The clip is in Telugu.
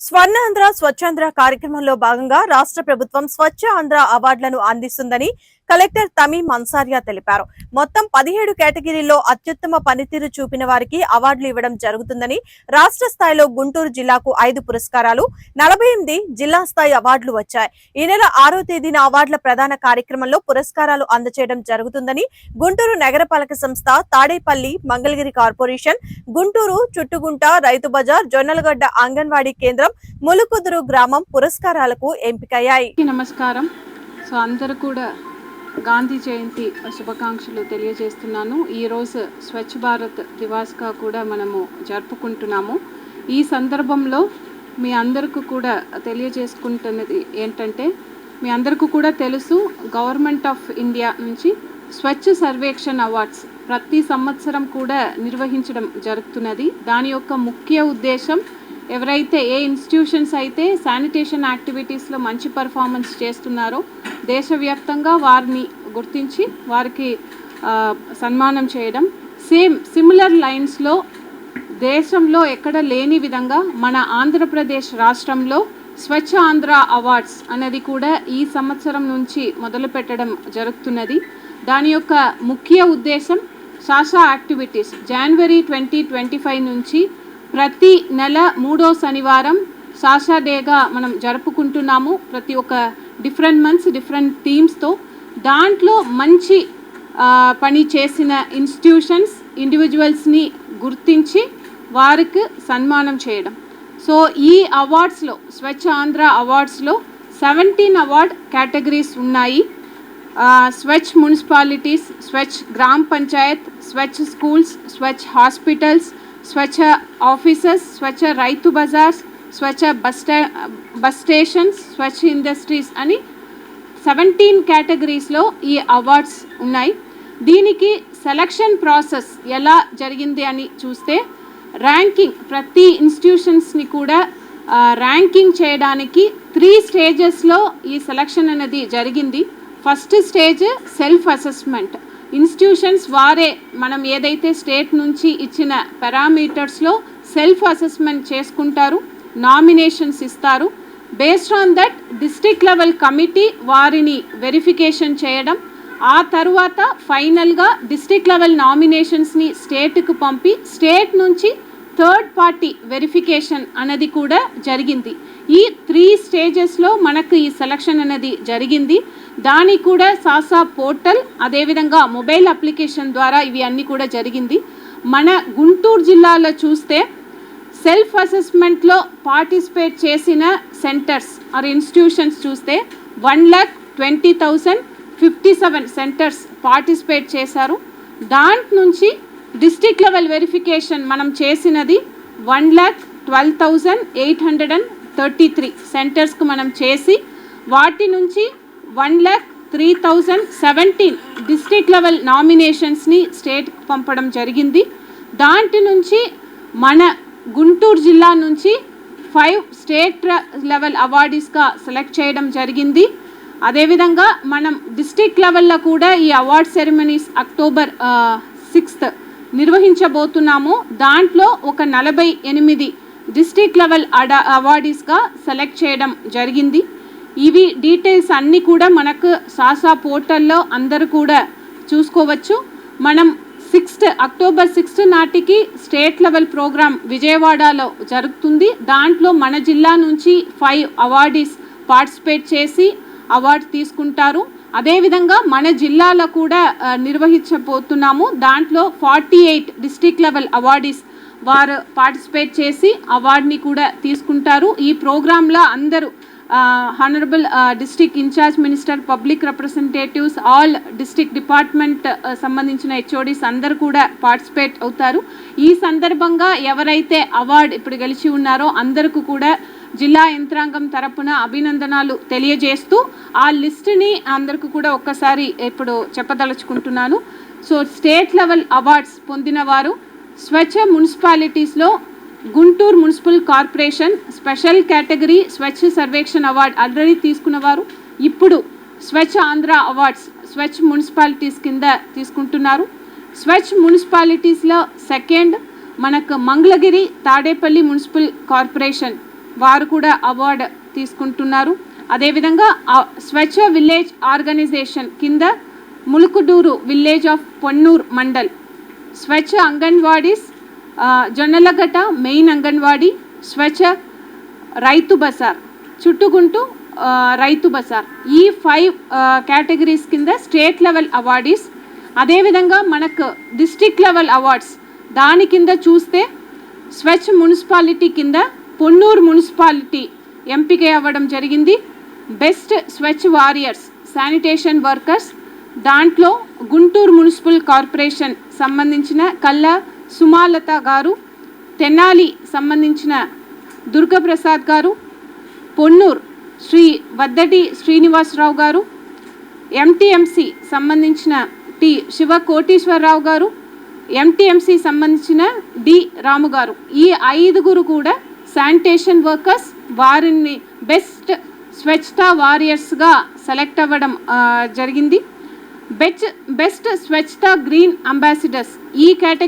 స్వర్ణాంధ్ర స్వచ్ఛాంధ్ర కార్యక్రమంలో భాగంగా రాష్ట్ర ప్రభుత్వం స్వచ్ఛ ఆంధ్ర అవార్డులను అందిస్తుందని కలెక్టర్ తమీం అన్సారియా తెలిపారు. మొత్తం పదిహేడు కేటగిరీల్లో అత్యుత్తమ పనితీరు చూపిన వారికి అవార్డులు ఇవ్వడం జరుగుతుందని రాష్ట్ర స్థాయిలో గుంటూరు జిల్లాకు ఐదు పురస్కారాలు నలభై ఎనిమిది జిల్లా స్థాయి అవార్డులు వచ్చాయి. ఈ నెల ఆరో తేదీన అవార్డుల ప్రధాన కార్యక్రమంలో పురస్కారాలు అందచేయడం జరుగుతుందని గుంటూరు నగరపాలక సంస్థ తాడేపల్లి మంగళగిరి కార్పొరేషన్ గుంటూరు చుట్టుగుంట రైతు బజార్ జొన్నలగడ్డ అంగన్వాడీ కేంద్రం ములుకుదురు గ్రామం పురస్కారాలకు ఎంపికయ్యాయి. నమస్కారం. సో అందరూ కూడా గాంధీ జయంతి శుభాకాంక్షలు తెలియజేస్తున్నాను. ఈరోజు స్వచ్ఛ భారత్ దివాస్గా కూడా మనము జరుపుకుంటున్నాము. ఈ సందర్భంలో మీ అందరికీ కూడా తెలియజేసుకుంటున్నది ఏంటంటే మీ అందరికీ కూడా తెలుసు గవర్నమెంట్ ఆఫ్ ఇండియా నుంచి స్వచ్ఛ సర్వేక్షణ్ అవార్డ్స్ ప్రతి సంవత్సరం కూడా నిర్వహించడం జరుగుతున్నది. దాని యొక్క ముఖ్య ఉద్దేశం ఎవరైతే ఏ ఇన్స్టిట్యూషన్స్ అయితే శానిటేషన్ యాక్టివిటీస్లో మంచి పర్ఫార్మెన్స్ చేస్తున్నారో దేశవ్యాప్తంగా వారిని గుర్తించి వారికి సన్మానం చేయడం. సేమ్ సిమిలర్ లైన్స్లో దేశంలో ఎక్కడ లేని విధంగా మన ఆంధ్రప్రదేశ్ రాష్ట్రంలో స్వచ్ఛ ఆంధ్ర అవార్డ్స్ అనేది కూడా ఈ సంవత్సరం నుంచి మొదలు పెట్టడం జరుగుతున్నది. దాని యొక్క ముఖ్య ఉద్దేశం శాసా యాక్టివిటీస్. జనవరి ట్వంటీ ట్వంటీ ఫైవ్ నుంచి ప్రతి నెల మూడో శనివారం శాసా డేగా మనం జరుపుకుంటున్నాము. ప్రతి ఒక్క డిఫరెంట్ మంత్స్ డిఫరెంట్ థీమ్స్తో దాంట్లో మంచి పని చేసిన ఇన్స్టిట్యూషన్స్ ఇండివిజువల్స్ని గుర్తించి వారికి సన్మానం చేయడం. సో ఈ అవార్డ్స్లో స్వచ్ఛ ఆంధ్ర అవార్డ్స్లో సెవెంటీన్ అవార్డ్ కేటగిరీస్ ఉన్నాయి. Swachh municipalities Swachh Gram Panchayat Swachh schools Swachh hospitals Swachh offices Swachh Rythu bazaars Swachh bus bus stations Swachh industries అని సెవెంటీన్ కేటగిరీస్లో ఈ అవార్డ్స్ ఉన్నాయి. దీనికి సెలక్షన్ ప్రాసెస్ ఎలా జరిగింది అని చూస్తే ర్యాంకింగ్ ప్రతి ఇన్స్టిట్యూషన్స్ని కూడా ర్యాంకింగ్ చేయడానికి త్రీ స్టేజెస్లో ఈ సెలక్షన్ అనేది జరిగింది. First stage self assessment institutions వారే మనం ఏదైతే స్టేట్ నుంచి ఇచ్చిన పారామీటర్స్లో సెల్ఫ్ అసెస్మెంట్ చేసుకుంటారు నామినేషన్స్ ఇస్తారు. Based on that district level committee వారిని వెరిఫికేషన్ చేయడం ఆ తర్వాత ఫైనల్గా డిస్టిక్ లెవెల్ నామినేషన్స్ని స్టేట్కు పంపి స్టేట్ నుంచి థర్డ్ పార్టీ వెరిఫికేషన్ అనేది కూడా జరిగింది. ఈ త్రీ స్టేజెస్లో మనకు ఈ సెలక్షన్ అనేది జరిగింది. దానికి కూడా సాసా పోర్టల్ అదేవిధంగా మొబైల్ అప్లికేషన్ ద్వారా ఇవి అన్నీ కూడా జరిగింది. మన గుంటూరు జిల్లాలో చూస్తే సెల్ఫ్ అసెస్మెంట్లో పార్టిసిపేట్ చేసిన సెంటర్స్ ఆర్ ఇన్స్టిట్యూషన్స్ చూస్తే one lakh twenty thousand fifty seven centres participate చేశారు. దాంట్ నుంచి డిస్టిక్ లెవెల్ వెరిఫికేషన్ మనం చేసినది one lakh twelve thousand eight hundred and thirty three సెంటర్స్కు మనం చేసి వాటి నుంచి one lakh three thousand seventeen district level నామినేషన్స్ని స్టేట్కి పంపడం జరిగింది. దాంటి నుంచి మన గుంటూరు జిల్లా నుంచి ఫైవ్ స్టేట్ లెవెల్ అవార్డీస్గా సెలెక్ట్ చేయడం జరిగింది. అదేవిధంగా మనం డిస్టిక్ లెవెల్లో కూడా ఈ అవార్డ్ సెరమనీస్ అక్టోబర్ సిక్స్త్ నిర్వహించబోతున్నాము. దాంట్లో ఒక నలభై ఎనిమిది డిస్టిక్ లెవెల్ అడ అవార్డీస్గా సెలెక్ట్ చేయడం జరిగింది. ఇవి డీటెయిల్స్ అన్నీ కూడా మనకు సాసా పోర్టల్లో అందరూ కూడా చూసుకోవచ్చు. మనం సిక్స్త్ అక్టోబర్ సిక్స్త్ నాటికి స్టేట్ లెవెల్ ప్రోగ్రామ్ విజయవాడలో జరుగుతుంది. దాంట్లో మన జిల్లా నుంచి ఫైవ్ అవార్డీస్ పార్టిసిపేట్ చేసి అవార్డు తీసుకుంటారు. అదేవిధంగా మన జిల్లాలో కూడా నిర్వహించబోతున్నాము. దాంట్లో forty eight district level awardees వారు పార్టిసిపేట్ చేసి అవార్డుని కూడా తీసుకుంటారు. ఈ ప్రోగ్రాంలో అందరూ honourable district incharge minister public representatives all district department సంబంధించిన హెచ్ఓడీస్ అందరు కూడా పార్టిసిపేట్ అవుతారు. ఈ సందర్భంగా ఎవరైతే అవార్డు ఇప్పుడు గెలిచి ఉన్నారో అందరికీ కూడా జిల్లా యంత్రాంగం తరపున అభినందనాలు తెలియజేస్తూ ఆ లిస్టుని అందరికీ కూడా ఒక్కసారి ఇప్పుడు చెప్పదలుచుకుంటున్నాను. సో స్టేట్ లెవెల్ అవార్డ్స్ పొందిన వారు Swachh మున్సిపాలిటీస్లో Guntur municipal corporation special category Swachh Survekshan award already తీసుకున్నవారు ఇప్పుడు స్వచ్ఛ ఆంధ్ర అవార్డ్స్ స్వచ్ఛ మున్సిపాలిటీస్ కింద తీసుకుంటున్నారు. స్వచ్ఛ మున్సిపాలిటీస్లో సెకండ్ మనకు మంగళగిరి తాడేపల్లి మున్సిపల్ కార్పొరేషన్ వారు కూడా అవార్డు తీసుకుంటున్నారు. అదేవిధంగా స్వచ్ఛ విలేజ్ ఆర్గనైజేషన్ కింద Mulukuduru village of Ponnur mandal Swachh anganwadis Jonnalagadda main anganwadi Swachh Rythu Bazar చుట్టుకుంటూ Rythu Bazar. ఈ ఫైవ్ కేటగిరీస్ కింద స్టేట్ లెవెల్ అవార్డీస్. అదేవిధంగా మనకు డిస్టిక్ లెవెల్ అవార్డ్స్. దాని కింద చూస్తే స్వచ్ఛ మున్సిపాలిటీ కింద పొన్నూరు మున్సిపాలిటీ ఎంపిక అవ్వడం జరిగింది. Best Swachh warriors sanitation workers. దాంట్లో గుంటూరు మున్సిపల్ కార్పొరేషన్ సంబంధించిన కల్లా సుమాలత గారు తెనాలి సంబంధించిన దుర్గప్రసాద్ గారు పొన్నూర్ శ్రీ వద్దటి శ్రీనివాసరావు గారు ఎంటీఎంసి సంబంధించిన టి శివ కోటీశ్వరరావు గారు ఎంటీఎంసి సంబంధించిన డి రాము గారు. ఈ ఐదుగురు కూడా శానిటేషన్ వర్కర్స్ వారిని బెస్ట్ స్వచ్ఛతా వారియర్స్గా సెలెక్ట్ అవ్వడం జరిగింది. Best best Swachhata green ambassadors. ఈ కేటగిరీ